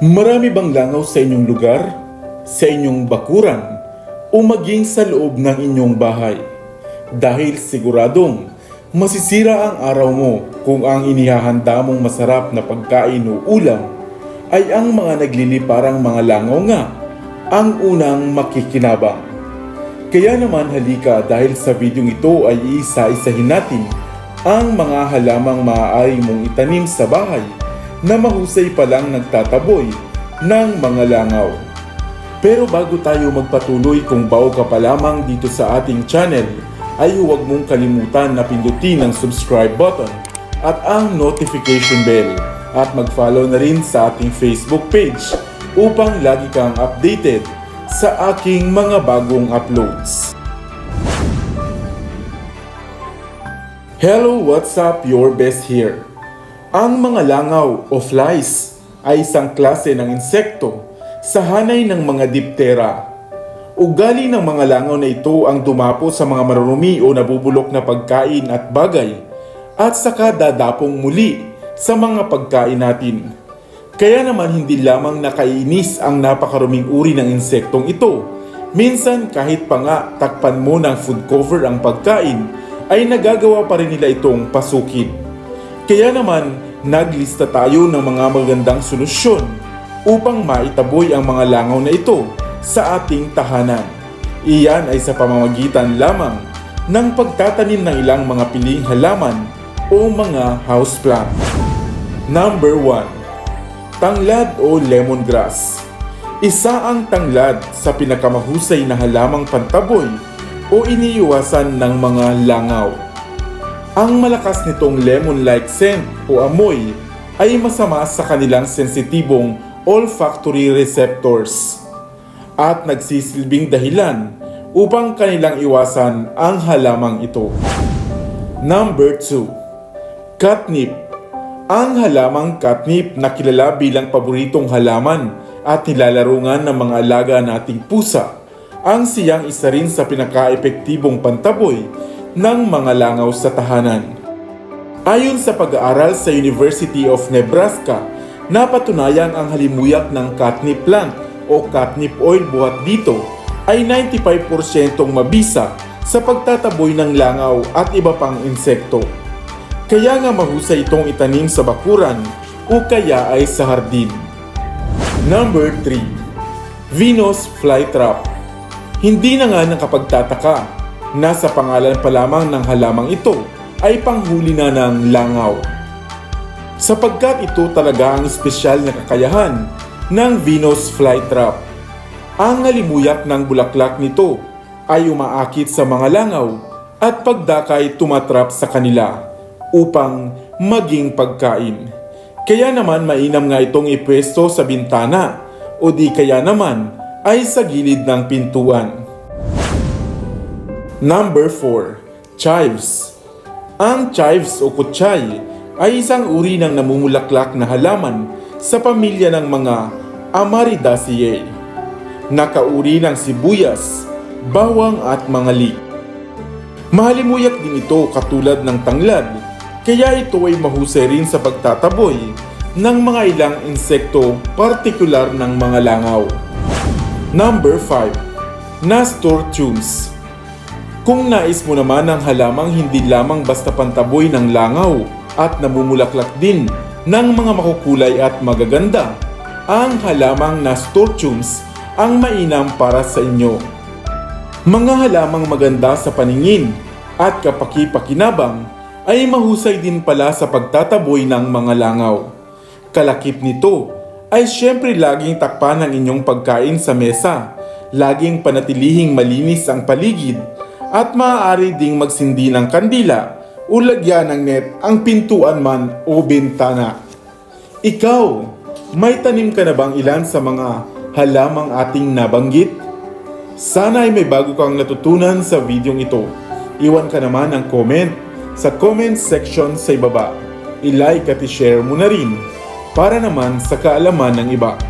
Marami bang langaw sa inyong lugar, sa inyong bakuran, o maging sa loob ng inyong bahay? Dahil siguradong masisira ang araw mo kung ang inihahanda mong masarap na pagkain o ulam ay ang mga nagliliparang mga langaw nga ang unang makikinabang. Kaya naman halika dahil sa video ito ay isa-isahin natin ang mga halamang maaari mong itanim sa bahay na mahusay palang nagtataboy ng mga langaw. Pero bago tayo magpatuloy kung bago ka pa lamang dito sa ating channel, ay huwag mong kalimutan na pindutin ang subscribe button at ang notification bell at mag-follow na rin sa ating Facebook page upang lagi kang updated sa aking mga bagong uploads. Hello, what's up? Your best here. Ang mga langaw o flies ay isang klase ng insekto sa hanay ng mga diptera. Ugali ng mga langaw na ito ang dumapo sa mga marurumi o nabubulok na pagkain at bagay at saka dadapong muli sa mga pagkain natin. Kaya naman hindi lamang nakainis ang napakaruming uri ng insektong ito. Minsan kahit pa nga takpan mo ng food cover ang pagkain, ay nagagawa pa rin nila itong pasukin. Kaya naman, naglista tayo ng mga magandang solusyon upang maitaboy ang mga langaw na ito sa ating tahanan. Iyan ay sa pamamagitan lamang ng pagtatanim ng ilang mga piling halaman o mga houseplant. Number 1. Tanglad o lemongrass. Isa ang tanglad sa pinakamahusay na halamang pantaboy o iniiwasan ng mga langaw. Ang malakas nitong lemon-like scent o amoy ay masama sa kanilang sensitibong olfactory receptors at nagsisilbing dahilan upang kanilang iwasan ang halamang ito. Number 2. Catnip Ang halamang catnip na kilala bilang paboritong halaman at nilalarungan ng mga alaga nating pusa ang siyang isa rin sa pinaka-epektibong pantaboy ng mga langaw sa tahanan. Ayon sa pag-aaral sa University of Nebraska, napatunayan ang halimuyak ng catnip plant o catnip oil buhat dito ay 95% mabisa sa pagtataboy ng langaw at iba pang insekto. Kaya nga mahusay itong itanim sa bakuran o kaya ay sa hardin. Number 3. Venus Flytrap Hindi na nga nakapagtataka na sa pangalan pa lamang ng halamang ito ay panghuli na ng langaw. Sapagkat ito talaga ang espesyal na kakayahan ng Venus flytrap. Ang halimuyak ng bulaklak nito ay umaakit sa mga langaw at pagdakay tumatrap sa kanila upang maging pagkain. Kaya naman mainam nga itong ipwesto sa bintana o di kaya naman ay sa gilid ng pintuan. Number 4. Chives Ang chives o kutsay ay isang uri ng namumulaklak na halaman sa pamilya ng mga Amaridaceae. Nakauri ng sibuyas, bawang at mga lik. Mahalimuyak din ito katulad ng tanglad, kaya ito ay mahusay rin sa pagtataboy ng mga ilang insekto partikular ng mga langaw. Number 5. Nasturtiums Kung nais mo naman ang halamang hindi lamang basta pantaboy ng langaw at namumulaklak din ng mga makukulay at magaganda, ang halamang nasturtiums ang mainam para sa inyo. Mga halamang maganda sa paningin at kapaki-pakinabang ay mahusay din pala sa pagtataboy ng mga langaw. Kalakip nito ay syempre laging takpan ang inyong pagkain sa mesa, laging panatilihing malinis ang paligid, at maaari ding magsindi ng kandila o lagyan ng net ang pintuan man o bintana. Ikaw, may tanim ka na bang ilan sa mga halamang ating nabanggit? Sana ay may bago kang natutunan sa videong ito. Iwan ka naman ng comment sa comment section sa ibaba. I-like at i-share mo na rin para naman sa kaalaman ng iba.